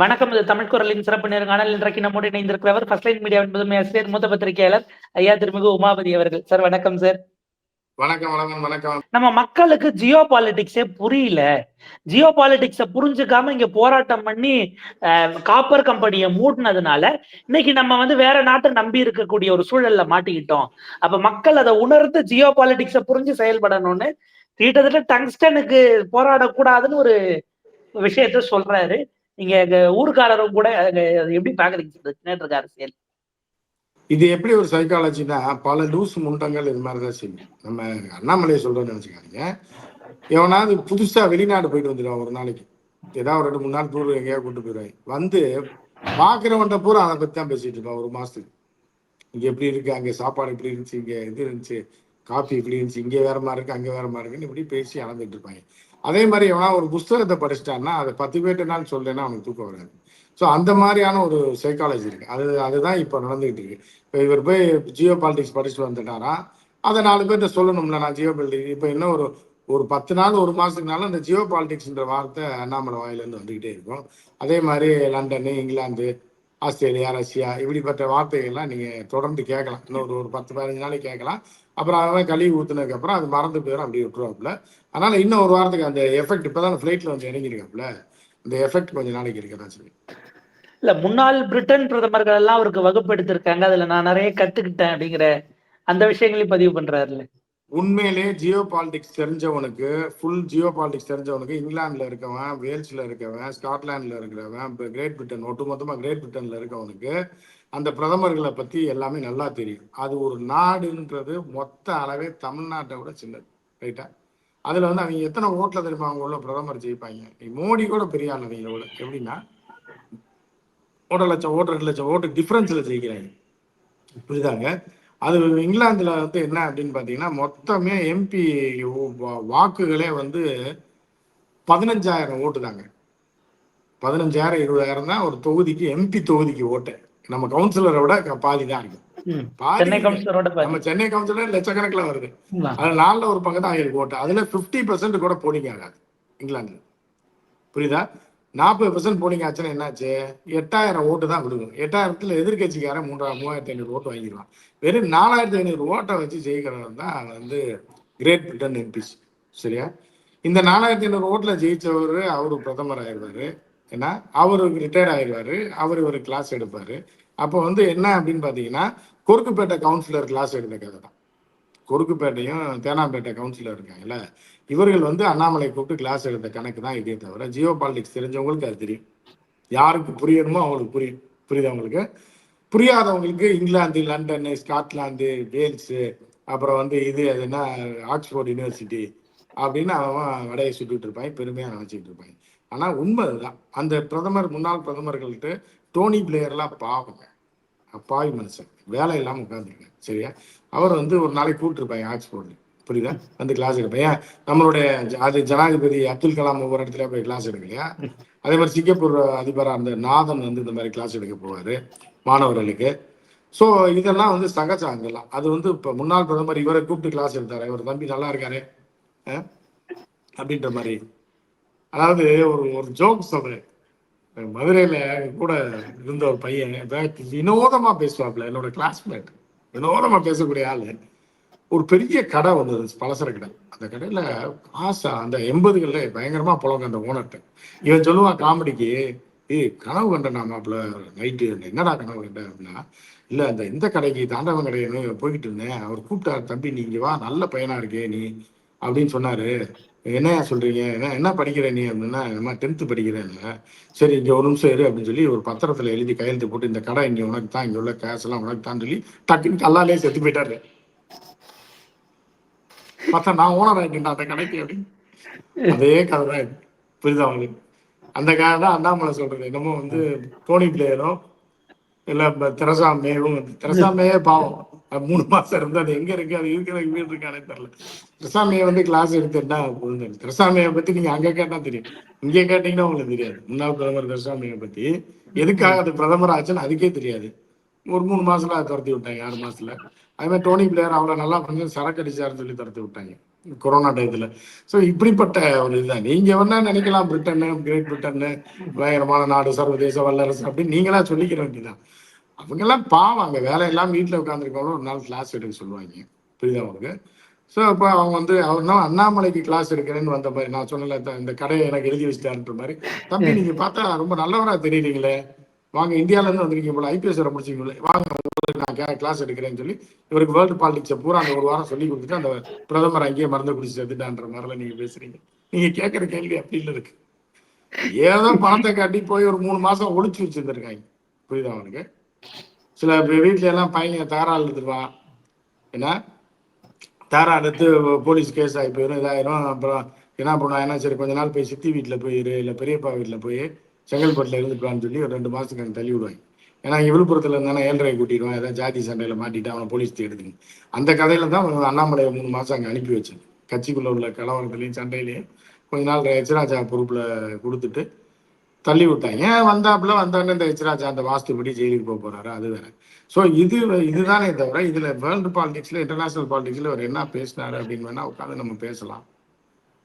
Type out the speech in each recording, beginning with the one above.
வணக்கம் இது தமிழ் குரலின் சிறப்பு நேர்காணல் இன்றைக்கு நம்மோடு இணைந்திருக்கிறவர் ஃபர்ஸ்ட் லைன் மீடியா முதன்மை ஆசிரியர் மூத்த பத்திரிகையாளர் ஐயா திருமிகு உமாபதி அவர்கள். சார் வணக்கம் சார் வணக்கம் வணக்கம் வணக்கம். நம்ம மக்களுக்கு ஜியோ பாலிடிக்ஸே புரியல. ஜியோ பாலிடிக்ஸ புரிஞ்சுக்காம இங்க போராட்டம் பண்ணி காப்பர் கம்பெனியை மூடினதுனால இன்னைக்கு நம்ம வந்து வேற நாட்டை நம்பி இருக்கக்கூடிய ஒரு சூழல்ல மாட்டிக்கிட்டோம். அப்ப மக்கள் அதை உணர்ந்து ஜியோ பாலிடிக்ஸ புரிஞ்சு செயல்படணும்னு கிட்டத்தட்ட டங்ஸ்டனுக்கு போராடக்கூடாதுன்னு ஒரு விஷயத்த சொல்றாரு. நீங்க எங்க ஊருக்காரரும் கூட எப்படி பாக்குறீங்க சார் அரசியல். இது எப்படி ஒரு சைக்காலஜினா பல லூஸ் முண்டங்கள் இது மாதிரி தான் செய்யும். நம்ம அண்ணாமலையை சொல்றோம்னு நினைச்சுக்காதீங்க. எவனாவது புதுசா வெளிநாடு போயிட்டு வந்துடுவான் ஒரு நாளைக்கு. ஏதாவது ஒரு ரெண்டு மூணு நாள் டூர் எங்கேயாவது கூட்டு போயிடுவாங்க வந்து பாக்குறவன்ட்ட பூரா அதை பத்தி தான் பேசிட்டு இருப்பான் ஒரு மாசத்துக்கு. இங்க எப்படி இருக்கு? அங்க சாப்பாடு எப்படி இருந்துச்சு? இங்க இது இருந்துச்சு? காஃபி இப்படி இருந்துச்சு? இங்க வேற மாதிரி இருக்கு அங்க வேற மாதிரி இருக்குன்னு இப்படி பேசி அளந்துட்டு இருப்பாங்க. அதே மாதிரி எவனா ஒரு புஸ்தகத்தை படிச்சிட்டான்னா அதை பத்து பேர்ட்டு நாள் சொல்லேன்னா அவனுக்கு தூக்கம் வராது. ஸோ அந்த மாதிரியான ஒரு சைக்காலஜி இருக்கு. அது அதுதான் இப்போ நடந்துகிட்டு இருக்கு. இப்போ இவர் போய் ஜியோ பாலிடிக்ஸ் படிச்சுட்டு வந்துட்டாரா அதை நாலு பேர்கிட்ட சொல்லணும்ல நான் ஜியோ பாலிடிக்ஸ் இப்போ இன்னும் ஒரு ஒரு பத்து நாள் ஒரு மாதத்துக்குனாலும் அந்த ஜியோ பாலிடிக்ஸ்ன்ற வார்த்தை அண்ணாமலை வாயிலேருந்து வந்துக்கிட்டே இருக்கும். அதே மாதிரி லண்டனு இங்கிலாந்து ஆஸ்திரேலியா ரஷ்யா இப்படிப்பட்ட வார்த்தைகள்லாம் நீங்க தொடர்ந்து கேட்கலாம். இன்னொரு ஒரு பத்து பதினஞ்சு நாளைக்கு கேட்கலாம். அப்புறம் அதெல்லாம் கழுவி ஊத்துனதுக்கு அப்புறம் அது மறந்து போயிடும் அப்படி விட்டுருவாப்புல. அதனால இன்னும் ஒரு வாரத்துக்கு அந்த எஃபெக்ட் இப்பதான் ஃப்ளைட்டில் வந்து இறங்கியிருக்காப்புல. அந்த எஃபெக்ட் கொஞ்ச நாளைக்கு இருக்கதான் சொல்லி இல்ல முன்னாள் பிரிட்டன் பிரதமர்கள் எல்லாம் அவருக்கு வகுப்பு எடுத்திருக்காங்க. அதுல நான் நிறைய கத்துக்கிட்டேன் அப்படிங்கிற அந்த விஷயங்களையும் பதிவு பண்றாருல்ல. உண்மையிலே ஜியோ பாலிடிக்ஸ் தெரிஞ்சவனுக்கு ஃபுல் ஜியோ பாலிடிக்ஸ் தெரிஞ்சவனுக்கு இங்கிலாந்துல இருக்கவன் வேல்ஸ்ல இருக்கவன் ஸ்காட்லாண்டில் இருக்கிறவன் இப்ப கிரேட் பிரிட்டன் ஒட்டுமொத்தமா கிரேட் பிரிட்டன்ல இருக்கவனுக்கு அந்த பிரதமர்களை பத்தி எல்லாமே நல்லா தெரியும். அது ஒரு நாடுன்றது மொத்த அளவே தமிழ்நாட்டை விட சின்னது ரைட்டா அதுல வந்து அவங்க எத்தனை ஓட்டில் தெரியுமா அவங்க உள்ள பிரதமர் ஜெயிப்பாங்க? மோடி கூட பெரிய ஆள் அவங்க விட எப்படின்னா ஒன்றரை லட்சம் ஓட்டு ரெண்டு லட்சம் ஓட்டு டிஃபரன்ஸ்ல ஜெயிக்கிறாங்க புரியுதாங்க? அது இங்கிலாந்துல வந்து என்ன அப்படின்னு பாத்தீங்கன்னா மொத்தமே எம்பி வாக்குகளே வந்து பதினஞ்சாயிரம் ஓட்டு தாங்க பதினஞ்சாயிரம் இருபதாயிரம் தான் ஒரு தொகுதிக்கு எம்பி தொகுதிக்கு ஓட்டு. நம்ம கவுன்சிலரை விட பாதி தான் இருக்கு. நம்ம சென்னை கவுன்சிலர் லட்சக்கணக்கில் வருது. அதுல நாலுல ஒரு பங்கு தான் அவங்களுக்கு ஓட்டு. அதுல 50% பர்சன்ட் கூட போலிங் ஆகாது இங்கிலாந்துல. புரியுதா? நாற்பது பர்சன்ட் போலிங் ஆச்சுன்னா என்னாச்சு? எட்டாயிரம் ஓட்டு தான் விடுவோம் எட்டாயிரத்துல எதிர்கட்சிக்காரன் மூன்றாயிரம் மூவாயிரத்தி ஐநூறு ஓட்டு வாங்கிடுவான். வெறும் நாலாயிரத்தி ஐநூறு ஓட்டை வச்சு ஜெயிக்கிறவர் தான் வந்து கிரேட் பிரிட்டன் எம்பிஸ் சரியா? இந்த நாலாயிரத்தி ஐநூறு ஓட்டுல ஜெயிச்சவர் அவரு பிரதமர் ஆயிடுவாரு. ஏன்னா அவரு ரிட்டையர்ட் ஆயிடுவாரு. அவர் ஒரு கிளாஸ் எடுப்பாரு. அப்போ வந்து என்ன அப்படின்னு பாத்தீங்கன்னா குறுக்குப்பேட்டை கவுன்சிலர் கிளாஸ் எடுத்த கதை தான். கொருக்குப்பேட்டையும் தேனாம்பேட்டை கவுன்சிலர் இருக்காங்கல்ல இவர்கள் வந்து அண்ணாமலை கூப்பிட்டு கிளாஸ் எடுத்த கணக்கு தான் இதே தவிர ஜியோ பாலிடிக்ஸ் தெரிஞ்சவங்களுக்கு அது தெரியும். யாருக்கு புரியணுமோ அவங்களுக்கு புரியும் புரியுது அவங்களுக்கு. புரியாதவங்களுக்கு இங்கிலாந்து லண்டனு ஸ்காட்லாந்து வேல்ஸு அப்புறம் வந்து இது எதுனா ஆக்ஸ்போர்ட் யூனிவர்சிட்டி அப்படின்னு அவன் வடையை சுட்டுட்டு இருப்பாங்க பெருமையாக நினச்சிக்கிட்டு இருப்பாங்க ஆனால் உண்மை அதுதான் அந்த பிரதமர் முன்னாள் பிரதமர்கள்ட்ட டோனி பிளேயர்லாம் பாவங்க. அப்பாவி மனுஷன். வேலை இல்லாமல் உட்காந்துருக்காங்க சரியா? அவர் வந்து ஒரு நாளைக்கு கூப்பிட்டுருப்பாங்க ஆக்ஸ்போர்ட்ல புரியுதா? வந்து கிளாஸ் எடுப்பேன் ஏன்? நம்மளுடைய ஜ- அது ஜனாதிபதி அப்துல் கலாம் ஒவ்வொரு இடத்துல போய் கிளாஸ் எடுக்கலையா? அதே மாதிரி சிங்கப்பூர் அதிபராக அந்த நாதன் வந்து இந்த மாதிரி கிளாஸ் எடுக்க போவாரு மாணவர்களுக்கு. ஸோ இதெல்லாம் வந்து சகஜாங்கலாம் அது வந்து இப்போ முன்னாள் பிரதமர் இவரை கூப்பிட்டு கிளாஸ் எடுத்தாரு? இவர் தம்பி நல்லா இருக்காரு? அப்படின்ற மாதிரி. அதாவது ஒரு ஒரு ஜோக் சொல்றேன். மதுரையில கூட இருந்த ஒரு பையன் வினோதமா பேசுவாப்ல என்னோட கிளாஸ்மேட் வினோதமா பேசக்கூடிய ஆளு ஒரு பெரிய கடை வந்தது பலசர கடை. அந்த கடையில காசா அந்த எண்பதுகள்ல பயங்கரமா புழங்க அந்த ஓனர்கிட்ட இவன் சொல்லுவான் காமெடிக்கு ஏய் கனவு கண்டேன் மாப்பிள்ள நைட்டு என்னடா கனவு கண்டேன் அப்படின்னா இல்லை அந்த இந்த கடைக்கு தாண்டவன் கடைன்னு போய்கிட்டு இருந்தேன். அவர் கூப்பிட்டாரு தம்பி நீங்க வா நல்ல பையனா இருக்கே நீ. அப்படின்னு சொன்னாரு. என்ன சொல்றீங்க? என்ன என்ன படிக்கிற நீ அப்படின்னா நம்ம டென்த்து படிக்கிறேன் சரி இங்கே ஒரு நிமிஷம் இரு அப்படின்னு சொல்லி ஒரு பத்திரத்துல எழுதி கையெழுத்து போட்டு இந்த கடை இங்கே உனக்கு தான் இங்க உள்ள கேஸ் எல்லாம் உனக்கு தான் சொல்லி டக்குன்னு கல்லாலே செத்து போயிட்டாரு. பார்த்தா நான் ஓனர் ஆகிட்டேன் அந்த கடைக்கு அப்படின்னு. அதே கதை தான் இது. புரியுதா அந்த கதை தான் அண்ணாமலை சொல்றது. என்னமோ வந்து டோனி பிளேயரும் இல்ல இப்ப தெரசா மேவும் தெரசா மேயே பாவம் மூணு மாசம் இருந்து அது எங்க இருக்கு அது இருக்கிற வீடு இருக்கானே தெரியல. திரசாமியை வந்து கிளாஸ் எடுத்துட்டா என்ன தெரசா பத்தி நீங்க அங்க கேட்டா தெரியும். இங்க கேட்டீங்கன்னா உங்களுக்கு தெரியாது. முன்னாள் பிரதமர் தெரசா பத்தி. எதுக்காக அது பிரதமர் ஆச்சுன்னு அதுக்கே தெரியாது. ஒரு மூணு மாசத்துல துரத்தி விட்டாங்க ஆறு மாசத்துல. அதே மாதிரி டோனி பிளேயர் அவ்வளவு நல்லா பண்ணி சரக்கு அடிச்சாருன்னு சொல்லி துரத்தி விட்டாங்க. கொரோனா டயத்துல. ஸோ இப்படிப்பட்ட ஒரு இதுதான். நீங்க வேணா நினைக்கலாம் பிரிட்டனு கிரேட் பிரிட்டன்னு பயங்கரமான நாடு சர்வதேச வல்லரசு அப்படின்னு நீங்களா சொல்லிக்கிற வேண்டியதான் அவங்கெல்லாம் பாவம் அங்கே வேலை எல்லாம் வீட்டில் உட்காந்துருக்கவங்க ஒரு நாள் கிளாஸ் எடுக்க சொல்லுவாங்க. புரியுதா உங்களுக்கு? ஸோ அப்போ அவங்க வந்து அவர் நான் அண்ணாமலைக்கு கிளாஸ் எடுக்கிறேன்னு வந்த மாதிரி நான் சொன்னல இந்த- கடையை எனக்கு எழுதி வச்சுட்டாருன்ற மாதிரி. தம்பி நீங்க பார்த்தா ரொம்ப நல்லவரா தெரியுறீங்களே. வாங்க இந்தியால இருந்து வந்திருக்கீங்க போல ஐபிஎஸ் வர முடிச்சிங்களே வாங்க உங்களுக்கு நான் கிளாஸ் எடுக்கிறேன்னு சொல்லி இவருக்கு வேர்ல்டு பாலிடிக்ஸை பூரா அந்த ஒரு வாரம் சொல்லி கொடுத்துட்டு அந்த பிரதமர் அங்கேயே மருந்து குடிச்சு செத்துட்டான்ற மாதிரிலாம் நீங்க பேசுறீங்க. நீங்க கேட்குற கேள்வி அப்படி இல்லை இருக்கு. ஏதோ பணத்தை காட்டி போய் ஒரு மூணு மாசம் ஒழிச்சு வச்சிருந்திருக்காங்க. புரியுதா அவனுக்கு சில வீட்டில வீட்ல எல்லாம் பையன் தகராறு எடுத்துருவான் என்ன? தாரா எடுத்து போலீஸ் கேஸ் ஆகி போயிடும் இதாயிரும். அப்புறம் என்ன பண்ணுவான்? என்ன சரி கொஞ்ச நாள் போய் சித்தி வீட்டில் போயிரு இல்லை பெரியப்பா வீட்டில் போய் செங்கல்பட்டில் இருந்துக்கலாம்னு சொல்லி ஒரு ரெண்டு மாதத்துக்கு அங்கே தள்ளி விடுவாங்க. ஏன்னா இங்கே விழுப்புரத்தில் இருந்தானே ஏழரை கூட்டிடுவான் ஏதாவது ஜாதி சண்டையில் மாட்டிட்டு அவனை போலீஸ் தேடுதுங்க அந்த கதையில தான் அண்ணாமலையை மூணு மாதம் அங்கே அனுப்பி வச்சு கட்சிக்குள்ளே உள்ள கலவரத்துலேயும் சண்டையிலையும் கொஞ்ச நாள் எச்ராஜா பொறுப்பில் கொடுத்துட்டு தள்ளி விட்டாங்க. ஏன் வந்தாப்புல வந்தோடனே இந்த எச்ராஜா அந்த வாஸ்துபடி ஜெயிலுக்கு போக போறாரு? அது வேற. ஸோ இது இதுதானே தவிர இதில் வேர்ல்டு பாலிடிக்ஸில் இன்டர்நேஷனல் பாலிடிக்ஸில் அவர் என்ன பேசினாரு அப்படின்னு வேணா உட்காந்து நம்ம பேசலாம்.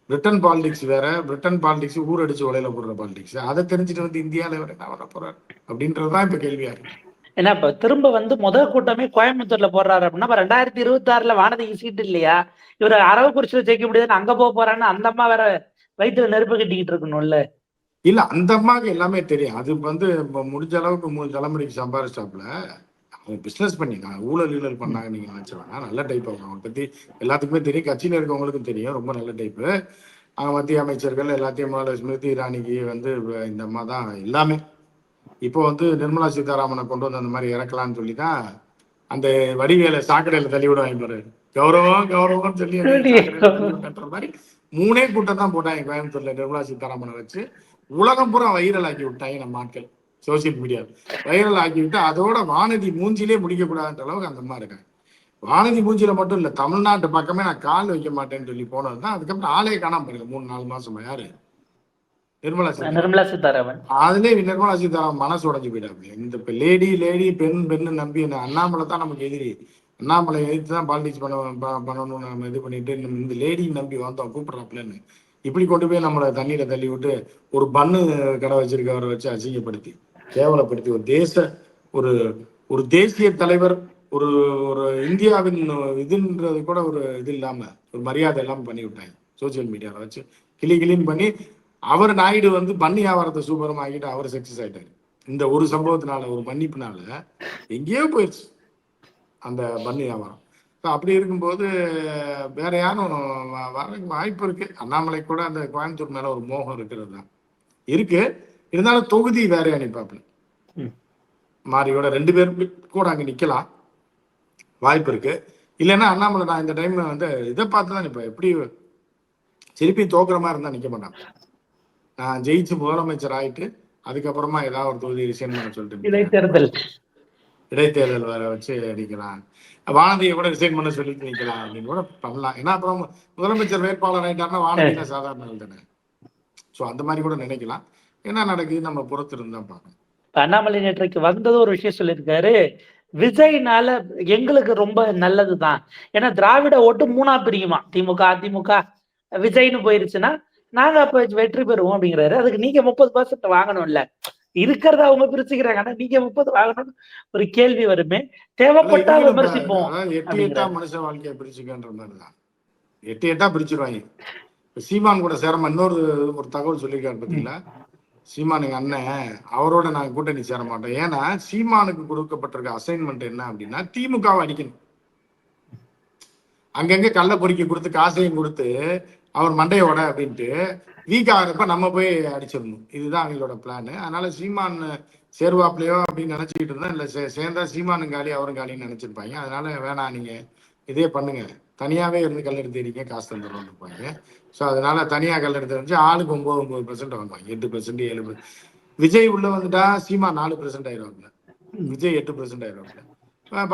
பிரிட்டன் பாலிடிக்ஸ் வேற பிரிட்டன் பாலிடிக்ஸ் ஊரடிச்சு உலையில போடுற பாலிடிக்ஸ் அதை தெரிஞ்சுட்டு வந்து இந்தியாவில் இவர் என்ன பண்ண போறாரு? அப்படின்றதுதான் இப்ப கேள்வியா இருக்கு. ஏன்னா இப்ப திரும்ப வந்து முதல் கூட்டமே கோயம்புத்தூர்ல போடுறாரு அப்படின்னா இப்ப ரெண்டாயிரத்தி இருபத்தி ஆறுல வானதிக்கு சீட்டு இல்லையா? இவர் அரவக்குறிச்சியில ஜெயிக்க முடியாதுன்னு அங்க போக போறான்னு அந்த அம்மா வேற வயிற்றுல நெருப்பு கட்டிக்கிட்டு இருக்கணும்ல. இல்ல அந்த அம்மாவுக்கு எல்லாமே தெரியும். அது வந்து முடிஞ்ச அளவுக்கு மூணு தலைமுறைக்கு சம்பாரிச்சாப்ல பிசினஸ் பண்ணிருக்காங்க. ஊழல் ஈழல் பண்ணாங்க நீங்க நினைச்சவங்க நல்ல டைப் அவங்க. அவங்களை பத்தி எல்லாத்துக்குமே தெரியும். கட்சியில இருக்கவங்களுக்கும் தெரியும். ரொம்ப நல்ல டைப்பு மத்திய அமைச்சர்கள் எல்லாத்தையும் ஸ்மிருதி இரானிக்கு வந்து இந்த அம்மா தான் எல்லாமே. இப்போ வந்து நிர்மலா சீதாராமனை கொண்டு வந்து அந்த மாதிரி இறக்கலாம்னு சொல்லி தான் அந்த வடிவேல சாக்கடையில தள்ளி விடுவாங்க பாரு கௌரவம் கௌரவம்னு சொல்லி விட்டுன்ற மாதிரி மூணே கூட்டம் தான் போட்டாங்க கோயம்புத்தூர்ல நிர்மலா சீதாராமனை வச்சு. உலகம் பூரா வைரல் ஆக்கி விட்டாங்க நம்ம ஆட்கள் சோசியல் மீடியா. வைரல் ஆக்கி விட்டு அதோட வானதி மூஞ்சிலே முடிக்க கூடாதுன்ற அளவுக்கு அந்த அம்மா இருக்காங்க. வானதி மூஞ்சில மட்டும் இல்ல தமிழ்நாட்டு பக்கமே நான் கால் வைக்க மாட்டேன்னு சொல்லி போனது தான். அதுக்கப்புறம் ஆளே காணாம போயிருக்கு. மூணு நாலு மாசமா யாரு? நிர்மலா நிர்மலா சீதாராமன். அதுலயே நிர்மலா சீதாராமன் மனசு உடைஞ்சு போயிடாது இந்த லேடி லேடி பெண் பெண்ணு நம்பி இந்த அண்ணாமலை தான் நமக்கு எதிரி. அண்ணாமலை எதிர்த்து தான் பாலிடிக்ஸ் பண்ண பண்ணணும்னு நம்ம இது பண்ணிட்டு இந்த லேடி நம்பி வந்தோம் கூப்பிடுறாப்லன்னு இப்படி கொண்டு போய் நம்மளை தண்ணீரை தள்ளி விட்டு ஒரு பண்ணு கடை வச்சிருக்கவரை வச்சு அசிங்கப்படுத்தி. கேவலப்படுத்தி ஒரு தேச ஒரு ஒரு தேசிய தலைவர் ஒரு ஒரு இந்தியாவின் இதுன்றது கூட ஒரு இது இல்லாம ஒரு மரியாதை இல்லாமல் பண்ணி விட்டாங்க சோசியல் மீடியாவில் வச்சு கிளி கிளின்னு பண்ணி அவர் நாயுடு வந்து பண்ணி வியாபாரத்தை சூப்பரம் ஆகிட்டு அவர் சக்சஸ் ஆயிட்டாரு. இந்த ஒரு சம்பவத்தினால ஒரு மன்னிப்புனால எங்கேயோ போயிடுச்சு அந்த பண்ணி வியாபாரம் அப்படி இருக்கும்போது வேற யாரும் வ- வர்றதுக்கு வாய்ப்பு இருக்கு. அண்ணாமலை கூட அந்த கோயம்புத்தூர் மேல ஒரு மோகம் இருக்கிறது தான் இருக்கு. இருந்தாலும் தொகுதி வேற அனுப்பாப்புல. மாரியோட ரெண்டு பேர் கூட அங்க நிக்கலாம். வாய்ப்பு இருக்கு. இல்லைன்னா அண்ணாமலை நான் இந்த டைம்ல வந்து இதை பார்த்து தான் இப்ப எப்படி திருப்பி தோக்குற மாதிரி இருந்தா நிக்க மாட்டான். நான் ஜெயிச்சு முதலமைச்சர் ஆயிட்டு அதுக்கப்புறமா ஏதாவது ஒரு தொகுதி ரிசைன் பண்ண சொல்லிட்டு இடைத்தேர்தல். இடைத்தேர்தல் வேற வச்சு அடிக்கலாம். வானதியை கூட ரிசைன் பண்ண சொல்லிட்டு நிக்கலாம் அப்படின்னு கூட பண்ணலாம். ஏன்னா அப்புறம் முதலமைச்சர் வேட்பாளர் ஆயிட்டாருன்னா வானதினா சாதாரண தானே. ஸோ அந்த மாதிரி கூட நினைக்கலாம். என்ன நடக்குது? நம்ம பொறுத்து இருந்தா பார்க்கணும் அண்ணாமலை நேற்றைக்கு வந்தது ஒரு விஷயம் சொல்லியிருக்காரு. விஜய்னால எங்களுக்கு ரொம்ப நல்லதுதான். ஏன்னா திராவிட ஓட்டு மூணா பிரியுமா? திமுக அதிமுக விஜய்னு போயிருச்சுன்னா நாங்க அப்ப வெற்றி பெறுவோம் அப்படிங்கிறாரு. அதுக்கு நீங்க முப்பது பர்சன்ட் வாங்கணும்ல. இருக்கிறத அவங்க பிரிச்சுக்கிறாங்க. ஆனா நீங்க முப்பது வாங்கணும்னு ஒரு கேள்வி வருமே. தேவைப்பட்டா இல்ல, விமர்சிப்போம் எட்டு எட்டா மனுஷ வாழ்க்கையை பிரிச்சுக்கன்ற மாதிரி தான் எட்டு எட்டா பிரிச்சிருவாங்க. சீமான் கூட சேரமா இன்னொரு ஒரு தகவல் சொல்லியிருக்காரு பாத்தீங்களா? சீமானுங்க அண்ணன் அவரோட நாங்க கூட்டணி சேர மாட்டோம். ஏன்னா சீமானுக்கு கொடுக்கப்பட்டிருக்க அசைன்மெண்ட் என்ன அப்படின்னா திமுகவை அடிக்கணும். அங்கங்க கள்ள பொறிக்க கொடுத்து காசையும் கொடுத்து அவர் மண்டையோட அப்படின்ட்டு வீக் ஆகிறப்ப நம்ம போய் அடிச்சிடணும். இதுதான் அவங்களோட பிளான் அதனால சீமான் சேருவாப்லையோ அப்படின்னு நினைச்சுக்கிட்டு இருந்தா இல்லை சே- சேர்ந்தா சீமானும் காலி அவரும் காலின்னு நினைச்சிருப்பாங்க. அதனால வேணாம் நீங்க இதே பண்ணுங்க. தனியாவே இருந்து கல் எடுத்து காசு தந்துடுறோம் இருப்பாங்க. ஸோ அதனால தனியாக கல் எடுத்து வந்து ஆளுக்கு ஒன்பது ஒன்பது பெர்சென்ட் வாங்குவாங்க. எட்டு பெர்சென்ட் ஏழு விஜய் உள்ள வந்துட்டா சீமா நாலு பெர்சென்ட் ஆயிடுவாங்க விஜய் எட்டு பெர்சென்ட் ஆயிடுவாங்க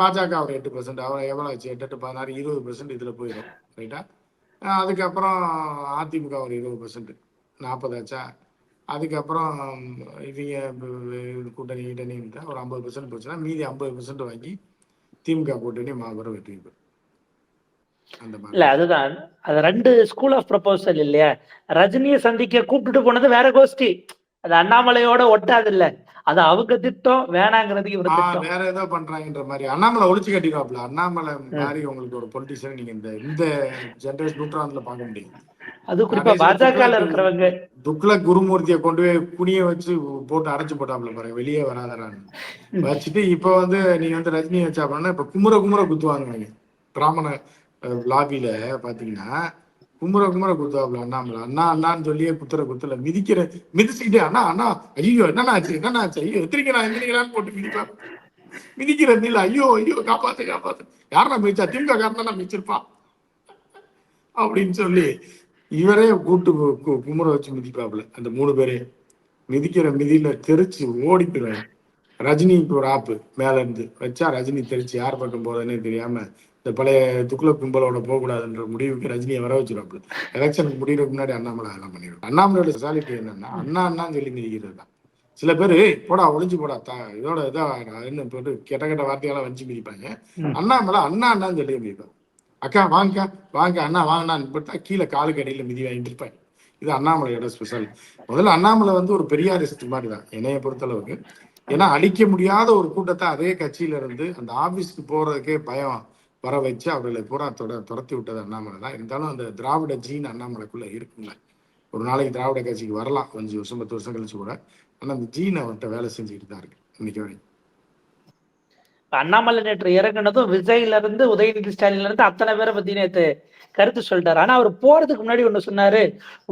பாஜக அவர் எட்டு பெர்சென்ட் அவர் எவ்வளோ ஆச்சு? எட்டு எட்டு பதினாறு இருபது பெர்சென்ட் இதில் போயிடும். ரைட்டா அதுக்கப்புறம் அதிமுக ஒரு இருபது பெர்சென்ட் நாற்பதாச்சா அதுக்கப்புறம் இவங்க கூட்டணி கூட்டணி கிட்டணி ஒரு ஐம்பது பெர்சென்ட் போச்சுன்னா மீதி ஐம்பது பெர்சென்ட் வாங்கி திமுக கூட்டணி மாபெரும் வெற்றி பெறும். இல்ல அதுதான். அது ரெண்டு ஸ்கூல் ஆஃப் ப்ரப்போசல் இல்லையா. ரஜினியை சந்திக்க கூப்பிட்டுட்டு போனது வேற கோஷ்டி. அது அண்ணாமலையோட ஒட்டாது இல்ல அது அவங்க திட்டம் வேணாங்கிறது இவர் திட்டம். வேற ஏதோ பண்றாங்கன்ற மாதிரி. அண்ணாமலை ஒழிச்சு கட்டிடுவாப்ல. அண்ணாமலை மாதிரி உங்களுக்கு ஒரு பொலிட்டிஷியன் நீங்க இந்த இந்த ஜென்ரேஷன் நூற்றாண்டுல பார்க்க முடியும். அது குறிப்பா பாஜக இருக்கிறவங்க. துக்ளக் குருமூர்த்தியை கொண்டு போய் குனிய வச்சு போட்டு அடைச்சு போட்டாப்ல பாருங்க வெளியே வராதரான்னு. வச்சுட்டு இப்ப வந்து நீங்க வந்து ரஜினி வச்சா பண்ணா இப்ப குமுற குமுற குத்துவாங்க பிராமண லாபியில பாத்தீங்கன்னா கும்புற குமர குத்துவாப்ல அண்ணாமலை அண்ணா அண்ணான்னு சொல்லியே குத்துற குத்துல மிதிக்கிற மிதிச்சுக்கிட்டே அண்ணா அண்ணா ஐயோ என்னண்ணா ஆச்சு என்னண்ணா ஆச்சு ஐயோ எத்திரிக்கிறா எந்திரிக்கிறான்னு போட்டு மிதிப்பா மிதிக்கிறது இல்ல. ஐயோ ஐயோ காப்பாத்து காப்பாத்து. யாரா மிதிச்சா? திமுக காரணம் மிதிச்சிருப்பான் அப்படின்னு சொல்லி இவரே கூட்டு கு- குமுற வச்சு மிதிப்பாப்புல அந்த மூணு பேரே. மிதிக்கிற மிதியில தெரிச்சு ஓடி போயிடுவாங்க ரஜினிக்கு ஒரு ஆப்பு மேல இருந்து. வச்சா ரஜினி தெரிச்சு யார் பக்கம் போறதுன்னே தெரியாம இந்த பழைய துக்குல கும்பலோட போகக்கூடாதுன்ற முடிவுக்கு ரஜினியை வர வச்சிருவாப்புல. எலெக்ஷனுக்கு முடியறதுக்கு முன்னாடி அண்ணாமலை அதெல்லாம் பண்ணிடுவாங்க அண்ணாமலையோட ஸ்பெஷாலிட்டி என்னன்னா அண்ணா அண்ணான்னு சொல்லி மிதிக்கிறது தான். சில பேர் போடா ஒளிஞ்சு போடா தா இதோட இதா என்ன போட்டு கெட்ட கெட்ட வார்த்தையெல்லாம் வச்சு மிதிப்பாங்க. அண்ணாமலை அண்ணா அண்ணான்னு சொல்லி மிதிப்பாங்க அக்கா வாங்க வாங்க அண்ணா வாங்கண்ணான்னு போட்டா கீழே காலுக்கு அடியில மிதி வாங்கிட்டு இருப்பாங்க இது அண்ணாமலையோட ஸ்பெஷல் முதல்ல அண்ணாமலை வந்து ஒரு பெரியாரிஸ்ட் மாதிரி தான் என்னைய பொறுத்தளவுக்கு. ஏன்னா அழிக்க முடியாத ஒரு கூட்டத்தை அதே கட்சியில இருந்து அந்த ஆபீஸ்க்கு போறதுக்கே பயம். வர வச்சு அவர்களை பூரா தொட துரத்தி விட்டது அண்ணாமலை தான். இருந்தாலும் அந்த திராவிட ஜீன் அண்ணாமலைக்குள்ள இருக்குங்க. ஒரு நாளைக்கு திராவிட கட்சிக்கு வரலாம். கொஞ்சம் வருஷம் பத்து வருஷம் கழிச்சு கூட. ஆனா அந்த ஜீன் அவர்கிட்ட வேலை செஞ்சுக்கிட்டு தான் இருக்கு இன்னைக்கு வரைக்கும். அண்ணாமலை நேற்று இறங்குனதும் விஜய்ல இருந்து உதயநிதி ஸ்டாலின்ல இருந்து அத்தனை பேரை பத்தி நேத்து கருத்து சொல்லிட்டாரு. ஆனா அவர் போறதுக்கு முன்னாடி ஒண்ணு சொன்னாரு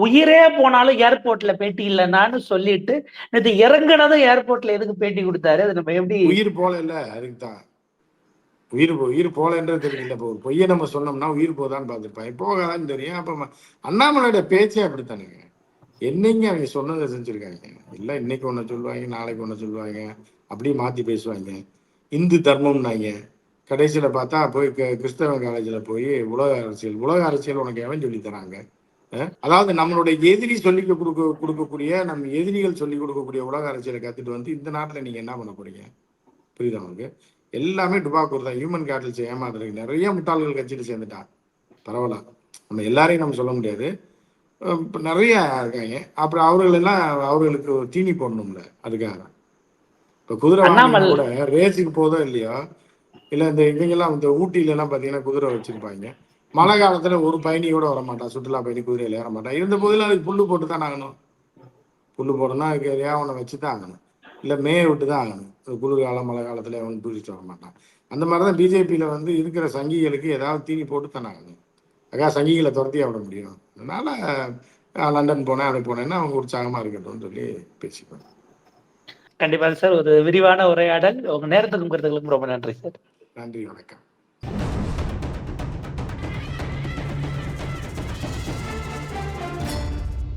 உயிரே போனாலும் ஏர்போர்ட்ல பேட்டி இல்லைன்னான்னு சொல்லிட்டு நேத்து இறங்குனதும் ஏர்போர்ட்ல எதுக்கு பேட்டி கொடுத்தாரு? அது நம்ம எப்படி உயிர் போல இல்ல அதுக்கு தான் உயிர் உயிர் போலன்றது தெரியல இப்போ ஒரு பொய்யை நம்ம சொன்னோம்னா உயிர் போதான்னு பார்த்துருப்பாங்க போகாதான்னு தெரியும். அப்போ அண்ணாமலையோட பேச்சே அப்படித்தானுங்க. என்னைங்க அவங்க சொன்னதை செஞ்சுருக்காங்க? இல்லை இன்னைக்கு ஒன்று சொல்லுவாங்க நாளைக்கு ஒன்று சொல்லுவாங்க. அப்படியே மாற்றி பேசுவாங்க. இந்து தர்மம்னாங்க. கடைசியில் பார்த்தா போய் க- கிறிஸ்தவ காலேஜில் போய் உலக அரசியல் உலக அரசியல் உனக்கு எவன் சொல்லி தராங்க? அதாவது நம்மளுடைய எதிரி சொல்லி கொடுக்க கொடுக்கக்கூடிய நம்ம எதிரிகள் சொல்லி கொடுக்கக்கூடிய உலக அரசியலை கற்றுட்டு வந்து இந்த நாட்டில் நீங்கள் என்ன பண்ண போறீங்க? புரியுதா உங்களுக்கு? எல்லாமே டுபாக்கூர் தான். ஹியூமன் கேட்டல்ஸ் ஏமாத்துறதுக்கு நிறைய முட்டாள்கள் கட்சியில் சேர்ந்துட்டான் பரவாயில்ல. நம்ம எல்லாரையும் நம்ம சொல்ல முடியாது. இப்ப நிறைய இருக்காங்க. அப்புறம் அவர்கள் எல்லாம் அவர்களுக்கு தீனி போடணும்ல. அதுக்காக. இப்போ குதிரை கூட ரேஸுக்கு போதோ இல்லையோ? இல்லை இந்த இவங்கெல்லாம் இந்த ஊட்டியில எல்லாம் பார்த்தீங்கன்னா குதிரை வச்சிருப்பாங்க. மழை காலத்துல ஒரு பயணி கூட வர மாட்டான் சுற்றுலா பயணி குதிரையில ஏற மாட்டான் இருந்த போதிலும் அதுக்கு புல்லு போட்டு தான் ஆகணும். புல்லு போடணும்னா அதுக்கு எதையா ஒன்று வச்சு தான் ஆகணும். இல்லை மேய விட்டு தான் ஆகணும் குளிர்காலம் மழை காலத்துல அவன் டூரிஸ்ட் வர மாட்டான். அந்த மாதிரி தான் பிஜேபியில் வந்து இருக்கிற சங்கிகளுக்கு ஏதாவது தீனி போட்டு தானே ஆகணும் அக்கா சங்கிகளை துரத்தியா விட முடியும். அதனால லண்டன் போனேன் அது போனேன்னா அவங்க உற்சாகமா இருக்கட்டும்னு சொல்லி பேசிப்பேன் கண்டிப்பா சார் ஒரு விரிவான உரையாடல். உங்க நேரத்துக்கும் கருத்துக்களுக்கும் ரொம்ப நன்றி சார். நன்றி வணக்கம்.